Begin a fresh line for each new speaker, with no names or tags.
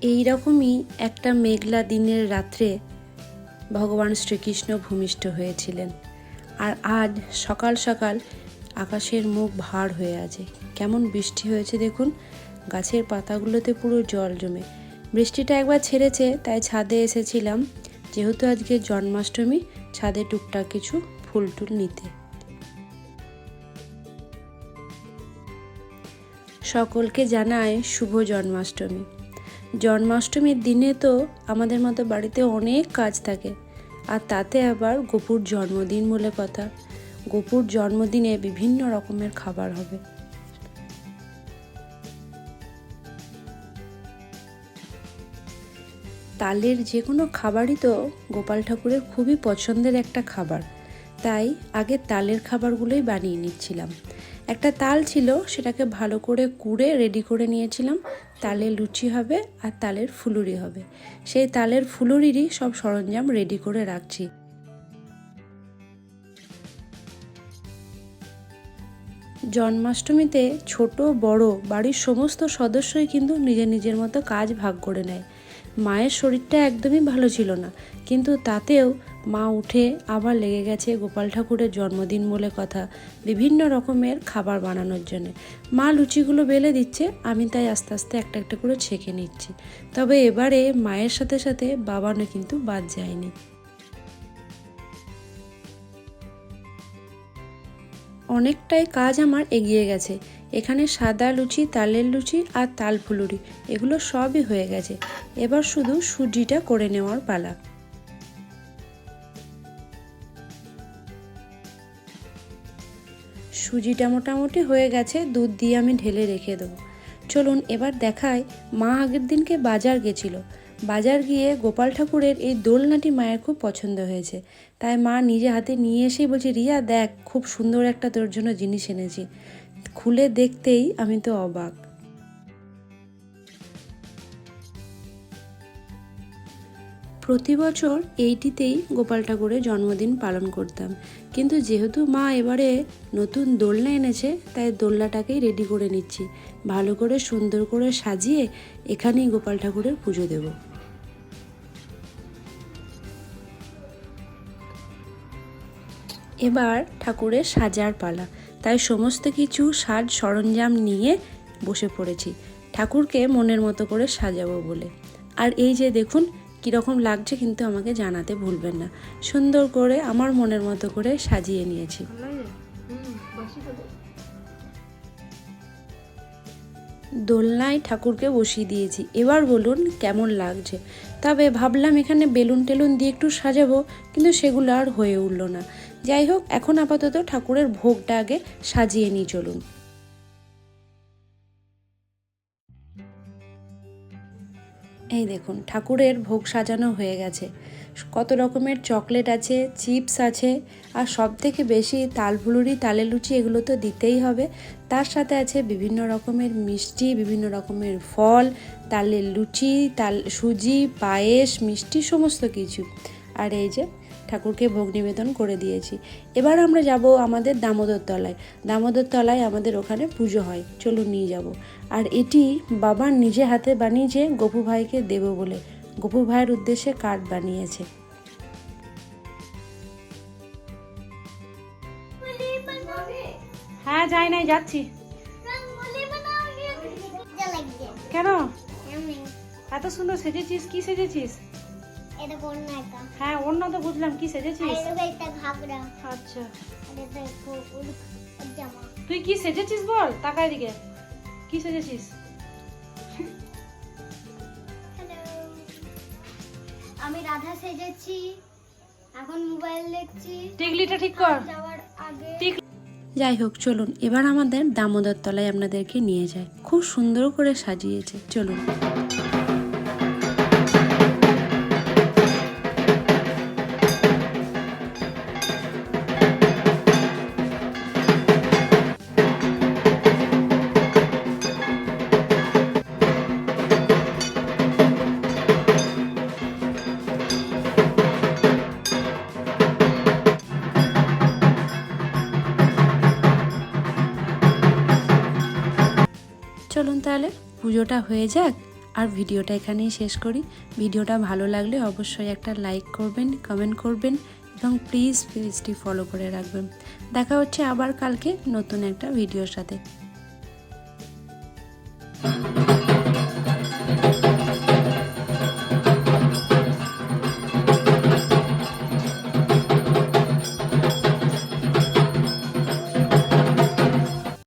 এই রকমই একটা মেঘলা দিনের রাত্রে ভগবান শ্রীকৃষ্ণ ভূমিষ্ঠ হয়েছিলেন। আর আজ সকাল সকাল আকাশের মুখ ভার হয়ে আছে। কেমন বৃষ্টি হয়েছে দেখুন। গাছের পাতাগুলোতে পুরো জল জমে। বৃষ্টিটা একবার ছেড়েছে, তাই ছাদে এসেছিলাম। যেহেতু আজকে জন্মাষ্টমী ছাদে টুকটাক কিছু ফুল টুল নিতে। সকলকে জানায় শুভ জন্মাষ্টমী। জন্মাষ্টমীর দিনে তো আমাদের মতো বাড়িতে অনেক কাজ থাকে, আর তাতে আবার গোপুর জন্মদিন বলে কথা। গোপুর জন্মদিনে বিভিন্ন রকমের খাবার হবে। তালের যে কোনো খাবারই তো গোপাল ঠাকুরের খুবই পছন্দের একটা খাবার। তাই আগে তালের খাবারগুলোই বানিয়ে নিচ্ছিলাম। একটা তাল ছিল, সেটাকে ভালো করে কুড়ে রেডি করে নিয়েছিলাম। তালের লুচি হবে আর তালের ফুলুরি হবে। সেই তালের ফুলুরিরই সব সরঞ্জাম রেডি করে রাখছি। জন্মাষ্টমীতে ছোট, বড়, বাড়ির সমস্ত সদস্যই কিন্তু নিজের নিজের মতো কাজ ভাগ করে নেয়। মায়ের শরীরটা একদমই ভালো ছিল না। কিন্তু তাতেও মা উঠে আবার লেগে গেছে গোপাল ঠাকুরের জন্মদিন বলে কথা, বিভিন্ন রকমের খাবার বানানোর জন্য। মা লুচিগুলো বেলে দিচ্ছে, আমি তাই আস্তে আস্তে একটা একটা করে ছেঁকে নিচ্ছি। তবে এবারে মায়ের সাথে সাথে বাবানও কিন্তু বাদ যায়নি। অনেকটাই কাজ আমার এগিয়ে গেছে। এখানে সাদা লুচি, তালের লুচি আর তাল ফুলুরি, এগুলো সবই হয়ে গেছে। এবার শুধু সুজিটা করে নেওয়ার পালা। সুজিটা মোটামুটি হয়ে গেছে, দুধ দিয়ে আমি ঢেলে রেখে দেবো। চলুন এবার দেখায় মা আগের দিনকে বাজার গেছিল। বাজার গিয়ে গোপাল ঠাকুরের এই দোলনাটি মায়ের খুব পছন্দ হয়েছে। তাই মা নিজে হাতে নিয়ে এসেই বলছে, রিয়া, দেখ, খুব সুন্দর একটা তোর জন্য জিনিস এনেছি। খুলে দেখতেই আমি তো অবাক। প্রতি বছর এইটিতেই গোপাল ঠাকুরের জন্মদিন পালন করতাম। কিন্তু যেহেতু মা এবারে নতুন দোলনা এনেছে, তাই দোলনাটাকেই রেডি করে নিচ্ছি। ভালো করে সুন্দর করে সাজিয়ে এখানেই গোপাল ঠাকুরের পুজো দেব। এবার ঠাকুরের সাজার পালা। তাই সমস্ত কিছু সাজ সরঞ্জাম নিয়ে বসে পড়েছি। ঠাকুরকে মনের মতো করে সাজাবো বলে। আর এই যে দেখুন, কীরকম লাগছে কিন্তু আমাকে জানাতে ভুলবেন না। সুন্দর করে আমার মনের মতো করে সাজিয়ে নিয়েছি। দোলনায় ঠাকুরকে বসিয়ে দিয়েছি। এবার বলুন, কেমন লাগছে? তবে ভাবলাম এখানে বেলুন টেলুন দিয়ে একটু সাজাবো, কিন্তু সেগুলো আর হয়ে উঠল না। যাই হোক এখন আপাতত ঠাকুরের ভোগটা আগে সাজিয়ে নিয়ে চলুন। এই দেখুন, ঠাকুরের ভোগ সাজানো হয়ে গেছে। কত রকমের চকলেট আছে, চিপস আছে, আর সব থেকে বেশি তালফুলুরি তালে লুচি এগুলো তো দিতেই হবে। তার সাথে আছে বিভিন্ন রকমের মিষ্টি, বিভিন্ন রকমের ফল তালের লুচি তাল, সুজি, পায়েস, মিষ্টি, সমস্ত কিছু। আর এই যে ঠাকুরকে ভোগ নিবেদন করে দিয়েছি। এবার আমরা যাব আমাদের দামোদর তলায় দামোদর তলায় আমাদের ওখানে পুজো হয়। চলুন নিয়ে যাব। আর এটি বাবা নিজে হাতে বানিয়েছে গপু ভাইকে দেব বলে। গপু ভাইয়ের উদ্দেশ্যে কার্ড বানিয়েছে। হ্যাঁ যাই নাই, যাচ্ছি। কেন? এত সুন্দর সেজেছিস, কি সেজেছিস?
এটা এটা
হ্যাঁ অন্য তো বুঝলাম কি সেজেছিস?
এটা ঘাগরা।
আচ্ছা।
এটা জামা।
তুই কি সেজেছিস বল? তাকায় দিকে কি সেজেছিস?
আমি রাধা সেজেছি এখন মোবাইল দেখছি।
টিকলিটা ঠিক কর।
যাওয়ার আগে
যাই হোক চলুন এবার আমাদের দামোদর তলায় আপনাদেরকে নিয়ে যায় খুব সুন্দর করে সাজিয়েছে। চলুন তাহলে, পুজোটা হয়ে যাক আর ভিডিওটা এখানেই শেষ করি। ভিডিওটা ভালো লাগলে অবশ্যই একটা লাইক করবেন, কমেন্ট করবেন এবং প্লিজ পেজটি ফলো করে রাখবেন। দেখা হচ্ছে আবার কালকে নতুন একটা ভিডিওর সাথে।